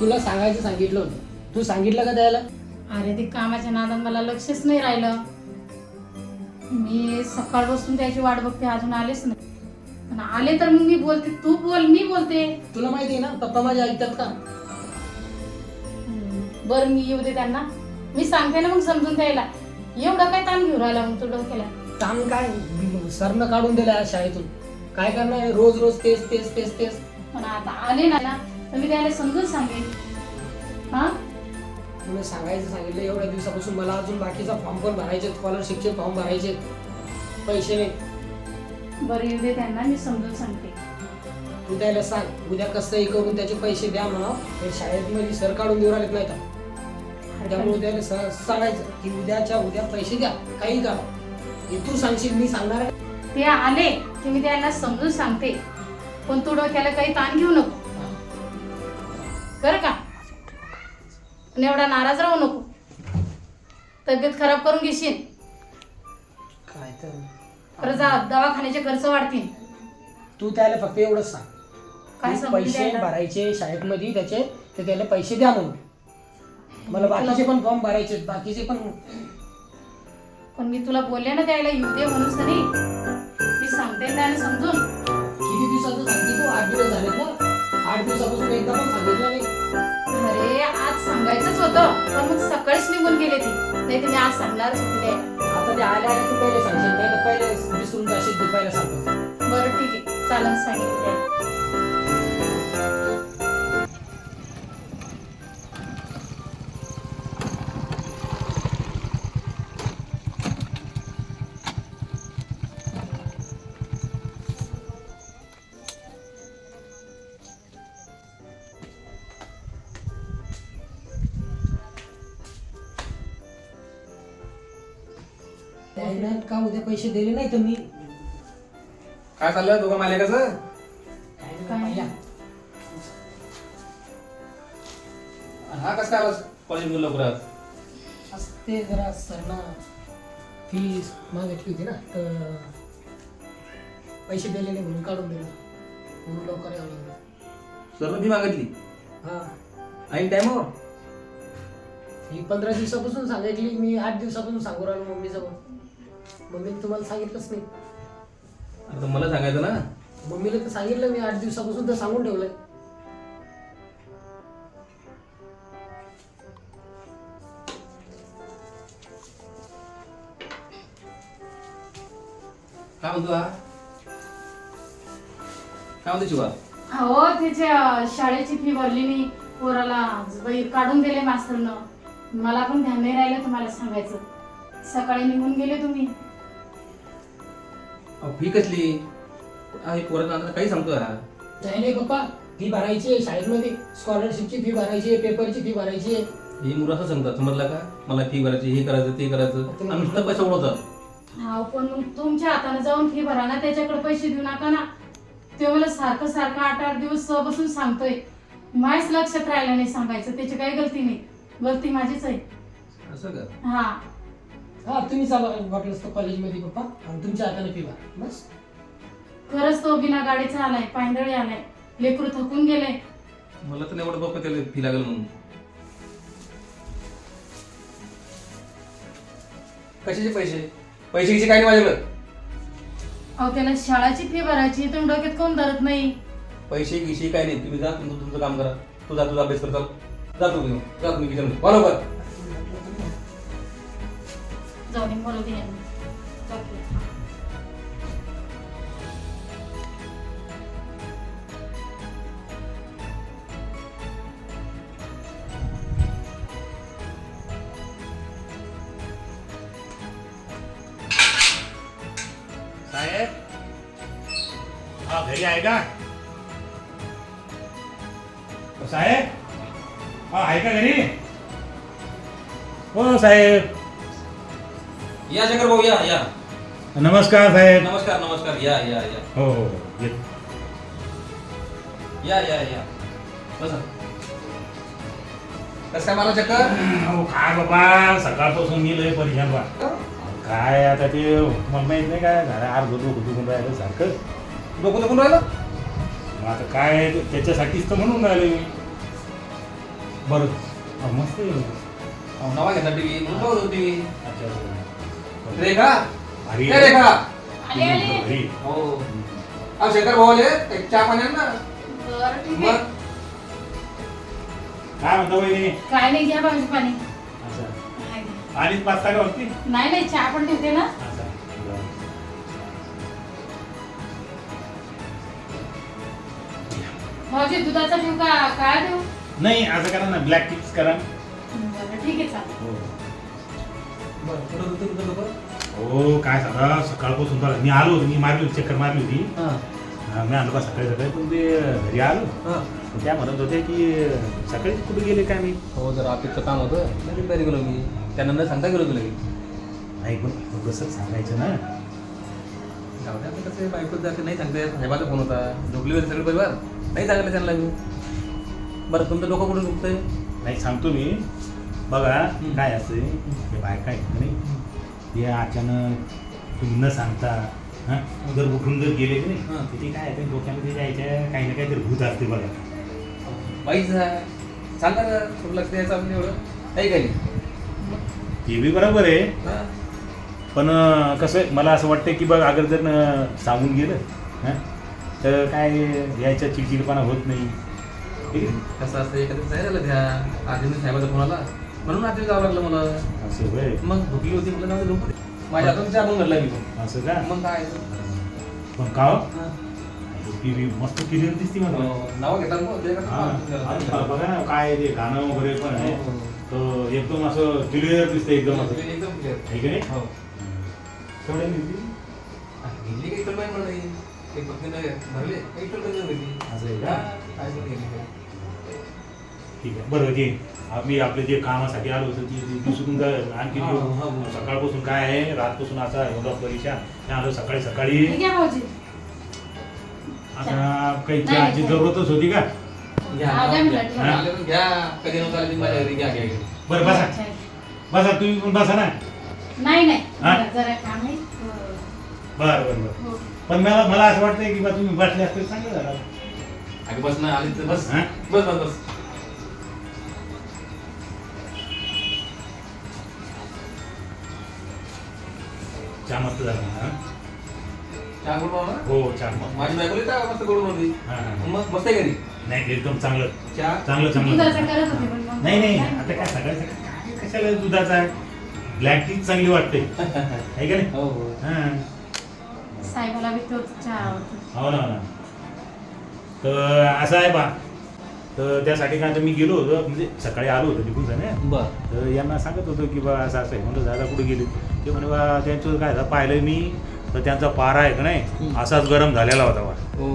तुला सांगायचं सांगितलं होतं. तू सांगितलं का त्याला? अरे ते कामाच्या नादात मला लक्षच नाही राहिलं. मी सकाळपासून त्याची वाट बघते अजून आलेच नाही. पण आले तर मग मी बोलते तू बोल मी बोलते. तुला माहिती आहे ना पप्पा माझ्या ऐकतात का? बरं मी येऊ दे त्यांना. मी सांगते ना मग समजून द्यायला. एवढं काय ताण घेऊन राहिला मग तू डोक्याला? काम काय? सरनं काढून दिलं शाळेतून. काय करणार आहे? रोज रोज तेच तेच तेच तेच. पण आता आले ना त्याला समजून सांगेन. हा? तुला सांगायचं सांगितलं एवढ्या दिवसापासून मला अजून बाकीचा फॉर्म पण भरायचे स्कॉलरशिपचे फॉर्म भरायचे पैसे नाही. बरं येऊ दे त्यांना मी समजून सांगते. तू त्याला सांग उद्या कसंही करून त्याचे पैसे द्या म्हणा हे शाळेत मध्ये सर काढून देऊ राहिलेत नाही का त्यामुळे त्याला स- सांगायचं की उद्याच्या उद्या पैसे द्या काही करा. हे तू सांगशील मी सांगणार. ते आले की मी त्यांना समजून सांगते. पण तू डोक्याला काही ताण घेऊ नको. बरं का? आणि एवढा नाराज राहू नको. तब्येत खराब करून घेशील. काय तर. परत जा दवाखान्याचे खर्च वाढतील. तू त्याला फक्त एवढंच सांग. काय समजून पैसे द्यायला? भरायचे शाळेमध्ये त्याचे तर त्याला पैसे द्या म्हणून. मला बाकीचे पण फॉर्म भरायचे आहेत, बाकीचे पण पण मी तुला बोलले ना त्याला येऊ दे म्हणून सनी. मी सांगते त्याला समजून. किती दिवसाचं सांगते तू? आठ दिवस झालेत ना? आठ दिवसापासून एकदा पण सांगितलं नाही. अरे आज सांगायचंच होतं पण मग सकाळीच निघून गेले ती. नाही मी आज सांगणारच होते त्याला आता ते आल्या आल्या तू पहिले सांगशील नाही तर पहिले विसरून जाशील तू पहिला सांगतो बरं ठीक आहे. चालन सांगितलं का उद्या पैसे दिले नाही तर मी काय चाललं दोघं मालिकाचं? काय. हा कसं काय आलास कॉलेज लवकर आज? आज ते जरा सरना. फीस मागितली होती ना तर पैसे दिले नाही म्हणून काढून दिलं. म्हणून लवकर यावं लागलं. सरनं फी मागितली? हा. ऐन टाइमवर ही पंधरा दिवसापासून सांगितली मी आठ दिवसापासून सांगू राहिलो मम्मीजवळ. मम्मीने तुम्हाला सांगितलंच नाही. आता मला सांगायचं ना? मम्मीला तर सांगितलं मी आठ दिवसापासून तर सांगून ठेवलंय. काय म्हणतो हा? काय म्हणतो शिवा? हो त्याच्या शाळेची फी भरली मी. पोराला बाई काढून दिले मास्तरनं. मला पण ध्यान नाही राहिलं तुम्हाला सांगायचं. सकाळी निघून गेले तुम्ही. अहो, फी कसली? हा, हे आता काही सांगतो हा. नाही नाही पप्पा फी भरायची आहे शाळेमध्ये. स्कॉलरशिपची फी भरायची आहे पेपरची फी भरायची आहे. हे मुलं असं सांगतात समजलं का? मला फी भरायची हे करायचं ते करायचं. आणि नुसतं पैसा उडवतात हा पण मग तुमच्या हाताने जाऊन फी भरा ना त्याच्याकडे पैसे देऊ नका ना. ते मला सारखं सारखं आठ आठ दिवस बसून सांगतोय. माहीच लक्षात राहिलं नाही सांगायचं त्याची काही गलती नाही. गलती माझीच आहे. असं का? हा. हा तुम्ही चालू वाटलं असतं कॉलेजमध्ये पप्पा. आणि तुमच्या हाताने भरा बस. खरंच तो बिना गाडीचा आलाय पायंदळी आलाय. लेकरू थकून गेले. मला तर नाही एवढं बाप त्याला फी लागेल म्हणून. कशाचे पैसे? पैसे किती काय नाही माझ्याकडे? अहो त्याला शाळाची फी भरायची तुम्ही डोक्यात कोण धरत नाही? पैसे गिशी काय नाही. तुम्ही जा तुमचं तुमचं काम करा. तू जा तुझा अभ्यास कर चाल. जा तुम्ही जा तुम्ही किचन बरोबर. जाऊ दे बोलू दे यांना. बाकी. साहेब हा घरी आहे का साहेब हा आहे का घरी हो साहेब या शंकर भाऊ या या. नमस्कार साहेब. नमस्कार नमस्कार. या या या. हो हो हो येत. या या या. बसा. कसं काय मला चक्कर? अहो काय बाबा सकाळपासून मी लय परेशान बा. काय आता ते मला माहीत नाही काय झालं अर्ध डोकं दुखून राहिलं सारखं. डोकं दुखून राहिलं? मग आता काय त्याच्यासाठीच तर म्हणून राहिलो मी. बरं. मस्त आहे. अहो, नवा घेतला टीव्ही. म्हणून बघत टीव्ही. अच्छा, अच्छा. रेखा? ए आहे. रेखा. आले आले. भारी. हो. अहो शेखर भाऊ आले. एक चहा पाणी आण ना. बरं ठीक आहे. मग? काय म्हणता वहिनी? काय नाही घ्या भाजी पाणी. अच्छा. नाही नाही. आणीच पाचता का होती? नाही नाही चहा पण ठेवते ना. अच्छा. भाऊजी दुधाचा ठेवू का? काय ठेवू? नाही असं करा ना ब्लॅक टीच करा. बरं ठीक आहे चालेल. हो. बरं कुठं होतं तुझं लोकं? हो काय सांगा सकाळपासून तर मी आलो होतो मी मारली होती चक्कर मारली होती. हा. हा, मी आलो का सकाळी सकाळी पण ते घरी आलो. हा. तर त्या म्हणत होते की सकाळी कुठे गेले काय मी? हो जरा ऑफिसचं काम होतं. लगेच बाहेर गेलो मी त्यांना न सांगता गेलो तुला नाही पण कसं सांगायचं ना? जाऊ दे आता कसं आहे, बायको जाते नाही सांगते साहेबाचा फोन होता झोपली होती सगळे परिवार. नाही सांगितलं त्यांना मी बरं तुमचं डोकं कुठून दुखतंय? नाही सांगतो मी. बघा काय असं हे बायका आहेत का नाही? हे अचानक तुम्ही न सांगता हां? जर उठून जर गेले की. नाही तिथे काय आहे, ते डोक्यामध्ये जायच्या काही ना काहीतरी भूत असते बघा. बाईच सांगा ना थोडं लक्ष द्यायचं आपण एवढं. काही काही ते बी बरोबर आहे. हा. पण कसं आहे, मला असं वाटतं की बघ अगर जर सांगून गेलं हां? तर काय यायचा चिडचिडपणा होत नाही. ठीक आहे? कसं असतं एखादं राहिलं द्या. आधी मी साहेबाचा फोन आला. म्हणून आधी जावं लागलं मला असं होय मग झोपली होती ना झोपू दे. माझ्या हातून चहा पण घडला मी पण. असं का मग काय पण का हो? मस्त क्लिअर दिसते मला हो, नावं घेतात मग ते हा, बघा ना काय ते गाणं वगैरे पण आहे हो, तर एकदम असं क्लिअर दिसतं एकदम असं एकदम clear. आहे की नाही हो. काही नाही म्हणलं नाही. ते पत्नीनं भरले काही नाही. असं आहे हा, का? काय पण काही. ठीक आहे बरं ते आम्ही आपले जे कामासाठी आलो होतो ती जा आणखी हा, हा, हा. सकाळपासून काय आहे रातपासून असा एवढा परीक्षा त्या आलो सकाळी सकाळी हे भाऊजी आता काही नाही, चहाची नाही. जरूरतच होती का घ्या, हा, द्या घ्या. म्हणलं, घ्या. आले पण घ्या. कधी नव्हतं आले तुम्ही माझ्या घरी. घ्या, घ्या, घ्या. बरं बसा. बसा तुम्ही पण बसा ना नाही नाही हा? जरा- जरा काम आहे हो. बरं बरं बरं हो. पण मला मला असं वाटतंय की बा तुम्ही बसले असते चांगलं झालं अगं बस ना आली तर बस हा? बस बस बस चहा मस्त झाला हा? चहा करून आणू ना? हो चहा माझी बायको लई चहा मस्त करून होती. हा, हा. मग मस्त आहे घरी. नाही एकदम चांगलं. चहा? चांगलं चांगलं. दुधाचा करत होते पण मग- नाही नाही आता काय सकाळी सकाळी काय कशाला दुधाचा? ब्लॅक टी चांगली वाटते. आहे का नाही? हो हो. हां. साहेबाला बी तोच चहा आवडतो. हो ना हो ना. तर असं आहे बा. तर त्यासाठी काय तर मी गेलो होतो म्हणजे सकाळी आलो होतो निघून जाणे. बर. तर यांना सांगत होतो की बा असं असं आहे. म्हणलं दादा कुठे गेले? ते म्हणे बा त्यांचं काय झालं? पाहिलं मी तर त्यांचा पारा आहे का नाही. असाच गरम झालेला होता बा. हो.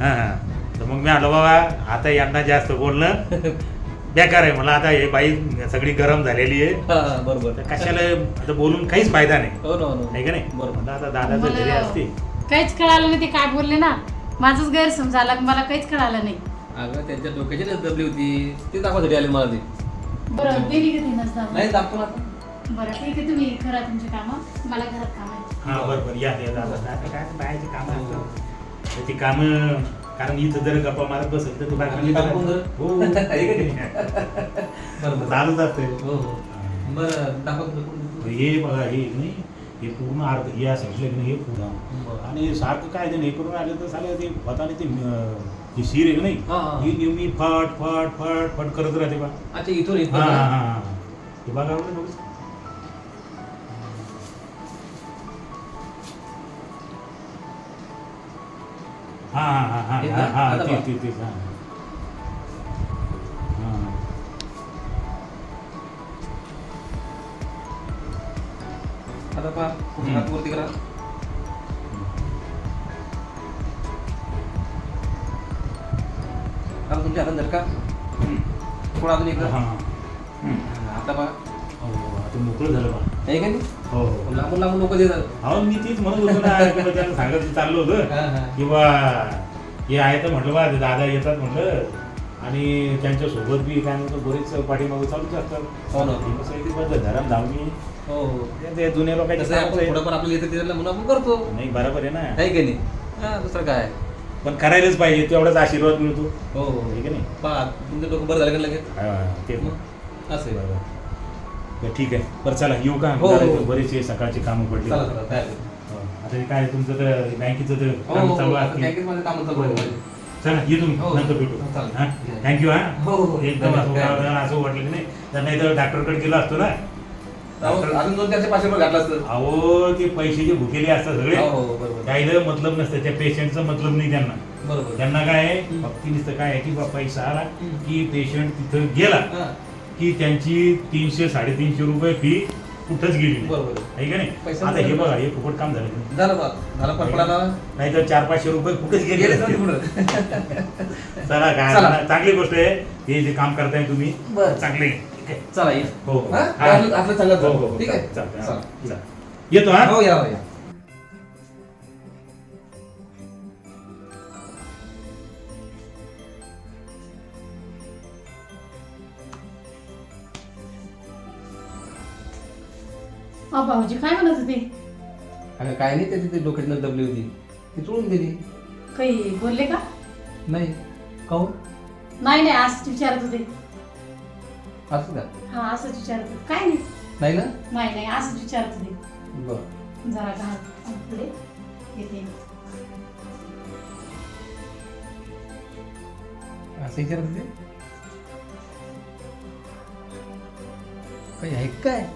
हां हां. तर मग मी आलो बाबा आता यांना जास्त बोलणं बेकार आहे. मला आता हे बाई सगळी गरम झालेली आहे. हा बरोबर. कशाला आता बोलून काहीच फायदा नाही. हो ना हो. ना आहे का नाही? बरोबर. आता दादा जर घरी असते. काहीच कळालं नाही ते काय बोलले ना. माझंच गैरसमज झाला मला काहीच कळालं नाही. अगं त्यांच्या डोक्याची लस दबली होती. ते दाखवासाठी आले मला ते. बरं दिली का तिनंच दाबून? नाही दाखतो ना आता. बरं ठीक आहे तुम्ही करा तुमचे कामं मला घरात काम आहे हा बरं बरं या या दादा आता काय बाहेरची कामं तर ती कामं कारण इथं जर गप्पा मारत बसेल तर तू करत? हो नाही? बरं बरं असते हो हो बरं दाखवतो कोण? हे बघा हे नाही हे पूर्ण अर्ध हे असं म्हटलं की नाही हे पूर्ण बरं. आणि सारखं काय ते हे करून आलं तर साले ते होताने ते अं, शिर आहे का नाही हा, हा. ही नेहमी फट फट फट फट करत राहते बा अच्छा इथून हा हा? हा हा. हे बघा? हा हा हा हा हे हा? हा आता बघ. तेच तेच हा हा. आता पहा. हात वरती करा आता तुमच्या हातात धर का थोडा अजून हा. हा, आता पहा हो, आता मोकळं झालं बा आहे का नाही? हो हो. लांबून लांबून लोक देतात. अहो मी तीच म्हणत होतो ना त्याला सांगत चाललो होतं. हा, हा. किंवा हे आहे तर म्हटलं बा दादा येतात म्हटलं आणि त्यांच्यासोबत बी काय म्हणतो बरेच पाठीमागं चालूच असतात हो ना. हे कसं आहे की बा धरम धावणी. हो हो. ते- ते जुन्या लोकांचे आहे, कामच आपण आहे. थोडंफार आपल्याला येतं त्याला म्हणून आपण करतो. नाही बरोबर आहे ना. आहे की नाही? हा दुसरं काय? पण करायलाच पाहिजे तेवढाच आशीर्वाद मिळतो. हो हो. आहे की नाही? पहा तुमचं डोकं बरं झालं का लगेच? हा, ते. मग असं आहे. बरोबर. बरं, ठीक आहे. बरं चला येऊ का? हो, हो. बरेचसे सकाळची कामं पडली. चला चला तयार आहे. हो. आता हे काय तुमचं तर बँकेचं तर हो काम हो चालू आता आहे बँकेमध्ये कामं चालू आहे. चला ये तुम्ही. हो. नंतर भेटू. हो, चालेल. हा? थँक्यू हा? हो, हो. एकदम असं काय- वाटलं, असं वाटलं की नाही. तर नाही तर डॉक्टरकडे गेलो असतो ना. अहो, अजून दोन चारशे पाचशे रुपये घातला असतं. अहो ते पैशाचे भुकेले असतात सगळे हो हो बरोबर. त्याला मतलब नसतं. त्या पेशंटचं मतलब नाही त्यांना. बरोबर. त्यांना काय आहे? हम्म. फक्त नुसतं काय आहे? की बा पैसा आला. की पेशंट तिथं गेला. हा, की त्यांची तीनशे साडेतीनशे रुपये फी कुठंच गेली नाही बरोबर आहे का नाही पैसा आता हे. बघा हे फुकट काम झालं झालं बा झालं परपडाला नाही तर चार पाचशे रुपये कुठेच गेले. चला काय चला. चांगली गोष्ट आहे हे जे काम करताय तुम्ही बरं. चांगले आहे. ठीक आहे चला ये हो हो. हा? हा. आपलं आपलं चांगलं हो, हो. हो. ठीक आहे चालतंय, चला. चालतंय. चला. येतो हा हो या या अहो भाऊजी काय म्हणत होते? अगं काय नाही त्याची ती डोक्यात नस दबली होती. ती चोळून दिली. काही बोलले का? नाही. काहून? नाही नाही असंच विचारत होते. असं का? हा असंच विचारत होते. काय नाही. नाही ना? नाही नाही असंच विचारत होते. बरं. जरा घाल. पुढे. येते. असं विचारत होते? काही आहे काय?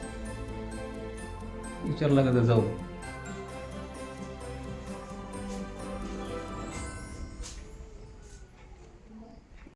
विचारला का जाऊ.